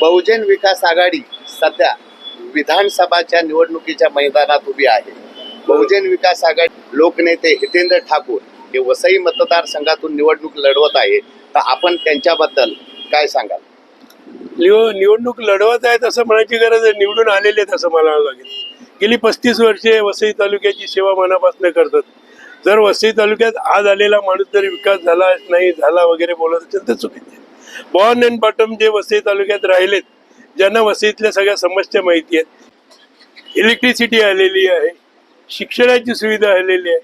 बहुजन विकास आघाडी सध्या विधानसभाच्या निवडणुकीच्या मैदानात उभी आहे. बहुजन विकास आघाडी लोकनेते हितेंद्र ठाकूर हे वसई मतदारसंघातून निवडणूक लढवत आहे. तर आपण त्यांच्याबद्दल काय सांगाल? निव निवडणूक लढवत आहेत असं म्हणायची गरज आहे. निवडून आलेले आहेत असं मला लागेल. गेली पस्तीस वर्षे वसई तालुक्याची सेवा मनापासून करतात. जर वसई तालुक्यात आज आलेला माणूस जर विकास झाला नाही झाला वगैरे बोलत असेल तर चुकीचे बॉर्न अँड बॉटम जे वसई तालुक्यात राहिलेत ज्यांना वसईतल्या सगळ्या समस्या माहिती आहेत. इलेक्ट्रिसिटी आलेली आहे शिक्षणाची सुविधा आलेली आहे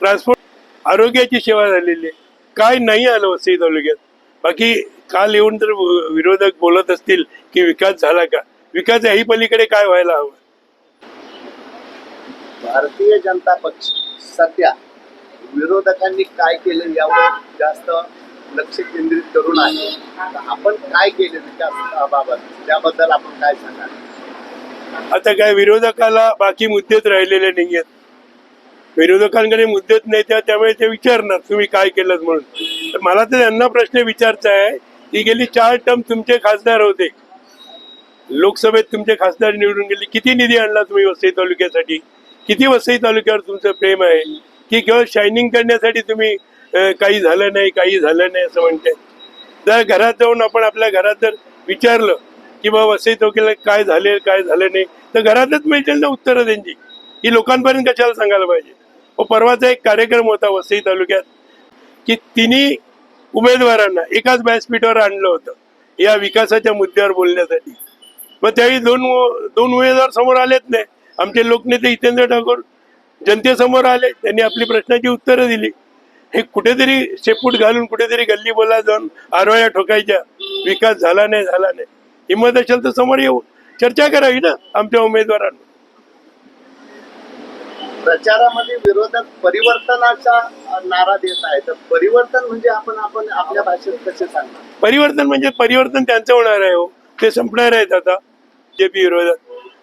ट्रान्सपोर्ट आरोग्याची सेवा झालेली आहे. काय नाही आलं वसई तालुक्यात. बाकी काल येऊन तर विरोधक बोलत असतील की विकास झाला का? विकास याही पलीकडे काय व्हायला हवं? भारतीय जनता पक्ष सध्या विरोधकांनी काय केलं यावर जास्त लक्ष केंद्रित करून आहे. आपण काय केले विकासाबाबत त्याबद्दल आपण काय सांगाल? आता काय विरोधकाला बाकी मुद्देच राहिलेले नाही आहेत विरोधकांकडे मुद्देच नाही त्या त्यामुळे ते विचारणार तुम्ही काय केलं म्हणून. तर मला तर त्यांना प्रश्न विचारचा आहे की गेली चार टर्म तुमचे खासदार होते. लोकसभेत तुमचे खासदार निवडून गेले. किती निधी आणला तुम्ही वसई तालुक्यासाठी? किती वसई तालुक्यावर तुमचं प्रेम आहे? की केवळ शायनिंग करण्यासाठी तुम्ही काही झालं नाही काही झालं नाही असं म्हणते. जर घरात जाऊन आपण आपल्या घरात जर विचारलं की बाबा वसई चौकीला काय झाले काय झालं नाही? तर घरातच मिळतील ना उत्तरं त्यांची. ही लोकांपर्यंत कशाला सांगायला पाहिजे? व परवाचा एक कार्यक्रम होता वसई तालुक्यात की तिन्ही उमेदवारांना एकाच व्यासपीठावर आणलं होतं या विकासाच्या मुद्द्यावर बोलण्यासाठी. मग त्यावेळी दोन दोन उमेदवार समोर आलेच नाही. आमचे लोकनेते हितेंद्र ठाकूर जनतेसमोर आले त्यांनी आपली प्रश्नाची उत्तरं दिली. हे कुठेतरी शेपूट घालून कुठेतरी गल्ली बोला जाऊन आरवाया ठोकायच्या. विकास झाला नाही झाला नाही. हिंमत असेल तर समोर येऊ. चर्चा करावी ना आमच्या उमेदवारांना प्रचारामध्ये विरोधक परिवर्तनाचा नारा देत आहे. तर परिवर्तन म्हणजे आपण आपण आपल्या भाषेत कसे सांगणार? परिवर्तन म्हणजे परिवर्तन त्यांचं होणार आहे हो. ते संपणार आहेत आता. जे पी विरोधात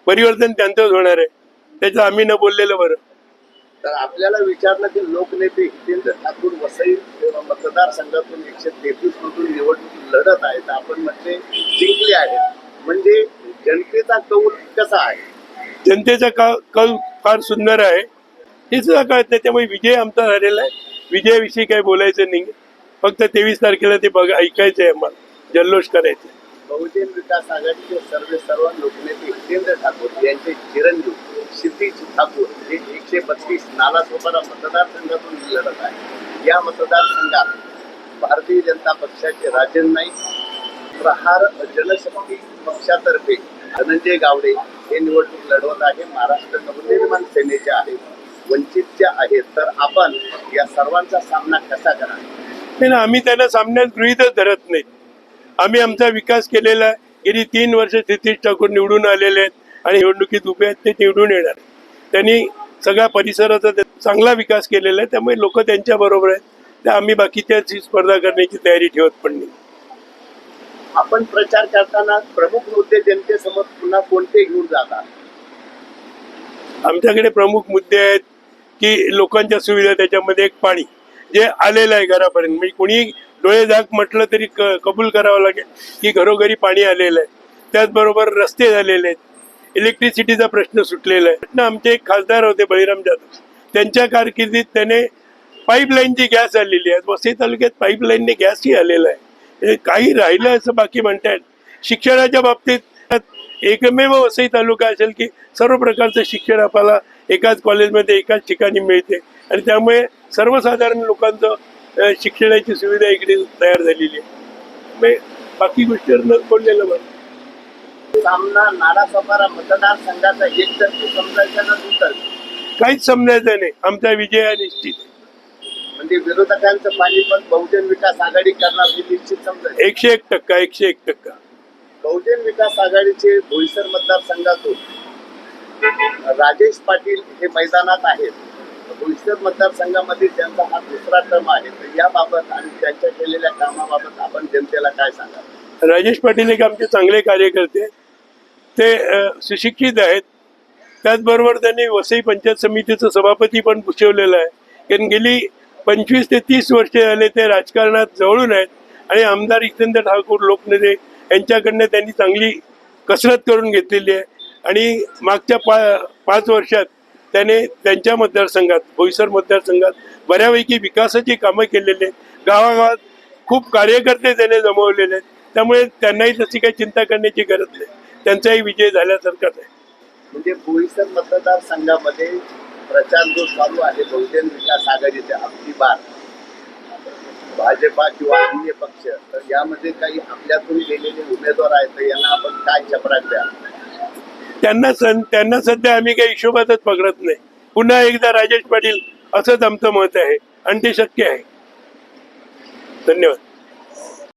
परिवर्तन त्यांचंच होणार आहे. त्याचं आम्ही न बोललेलं बरं. तर आपल्याला विचारलं की लोकनेते हितेंद्र ठाकूर वसई मतदारसंघातून एकशे तेहतीस मधून निवडणूक लढत आहेत आपण म्हटले जिंकले आहेत म्हणजे जनतेचा कौल कसा आहे? जनतेचा का कल फार सुंदर आहे. हे सुद्धा कळत नाही. त्यामुळे विजय आमचा झालेला आहे. विजयाविषयी काही बोलायचं नाही. फक्त तेवीस तारखेला ते बघा ऐकायचं आहे आम्हाला. जल्लोष करायचं. बहुजन विकास आघाडीचे सर्व सर्व लोकनेते हितेंद्र ठाकूर यांचे चिरंजीव क्षितिज ठाकूर हे एकशे बत्तीस नालासोपारा मतदारसंघातून लढत आहे या मतदारसंघात भारतीय जनता पक्षाचे राजन नाईक प्रहार जनशक्ती पक्षातर्फे धनंजय गावडे हे निवडणूक लढवत आहे. महाराष्ट्र नवनिर्माण सेनेचे आहेत वंचितच्या आहेत तर आपण या सर्वांचा सामना कसा करा नाही ना आम्ही त्यांना सामन्यात गृहीतच धरत नाही. आम्ही आमचा विकास केलेला आहे. गेली तीन वर्ष तिथेच ठाकूर निवडून आलेले आहेत आणि निवडणुकीत उभे आहेत ते निवडून येणार त्यांनी सगळ्या परिसराचा चांगला विकास केलेला आहे त्यामुळे लोक त्यांच्या बरोबर आहेत. तर आम्ही बाकीच्याची स्पर्धा करण्याची तयारी ठेवत पण नाही. आपण प्रचार करताना प्रमुख मुद्दे जनतेसमोर पुन्हा कोणते घेऊन जातात? आमच्याकडे प्रमुख मुद्दे आहेत की लोकांच्या सुविधा त्याच्यामध्ये एक पाणी जे आलेलं आहे घरापर्यंत. म्हणजे कोणी डोळे झाक म्हटलं तरी क कबूल करावं लागेल की घरोघरी पाणी आलेलं आहे. त्याचबरोबर रस्ते झालेले आहेत. इलेक्ट्रिसिटीचा प्रश्न सुटलेला आहे. आमचे एक खासदार होते बळीराम जाधव. त्यांच्या कारकिर्दीत त्याने पाईपलाईनची गॅस आलेली आहे. वसई तालुक्यात पाईपलाईनने गॅसही आलेला आहे. हे काही राहिलं असं बाकी म्हणतात शिक्षणाच्या बाबतीत एकमेव वसई तालुका असेल की सर्व प्रकारचं शिक्षण आपल्याला एकाच कॉलेजमध्ये एकाच ठिकाणी मिळते. आणि त्यामुळे सर्वसाधारण लोकांचं शिक्षणाची सुविधा इकडे तयार झालेली आहे. म्हणजे बाकी गोष्टीवर न बोललेलं बरं. सामना नालासोपारा मतदारसंघाचा एकतर्फी समजायचा ना काहीच समजायचं नाही. आमचा विजय निश्चित. म्हणजे विरोधकांचं पाणीपत बहुजन विकास आघाडी करणार हे निश्चित समजायचं. एकशे एक टक्का एकशे एक टक्का. बहुजन विकास आघाडीचे बोईसर मतदारसंघातून राजेश पाटील हे मैदानात आहेत. बोईसर मतदारसंघामध्ये त्यांचा हा दुसरा टर्म आहे. तर याबाबत आणि त्यांच्या केलेल्या कामाबाबत आपण जनतेला काय सांगाल? राजेश पाटील एक आमचे चांगले कार्यकर्ते. ते सुशिक्षित आहेत. त्याचबरोबर त्यांनी वसई पंचायत समितीचं सभापती पण भूषवलेलं आहे. कारण गेली पंचवीस ते तीस वर्षे झाले ते राजकारणात जवळून आहेत आणि आमदार हितेंद्र ठाकूर लोकनेते यांच्याकडनं त्यांनी चांगली कसरत करून घेतलेली आहे. आणि मागच्या पा पाच वर्षात त्याने त्यांच्या मतदारसंघात बोईसर मतदारसंघात बऱ्यापैकी विकासाची कामं केलेली आहेत. गावागावात खूप कार्यकर्ते त्याने जमवलेले आहेत. त्यामुळे त्यांनाही तशी काही चिंता करण्याची गरज नाही. त्यांचाही विजय झाल्यासारखाच आहे. म्हणजे बोईसर मतदारसंघामध्ये प्रचार जो चालू आहे बहुजन विकास आघाडीचे आपली बार. भाजपा किंवा अन्य पक्ष तर यामध्ये काही आपल्यातून गेलेले उमेदवार आहेत तर यांना आपण काय चपराक द्या? त्यांना सं त्यांना सध्या आम्ही काही हिशोबातच पकडत नाही. पुन्हा एकदा राजेश पाटील असंच आमचं मत आहे आणि ते शक्य आहे. धन्यवाद.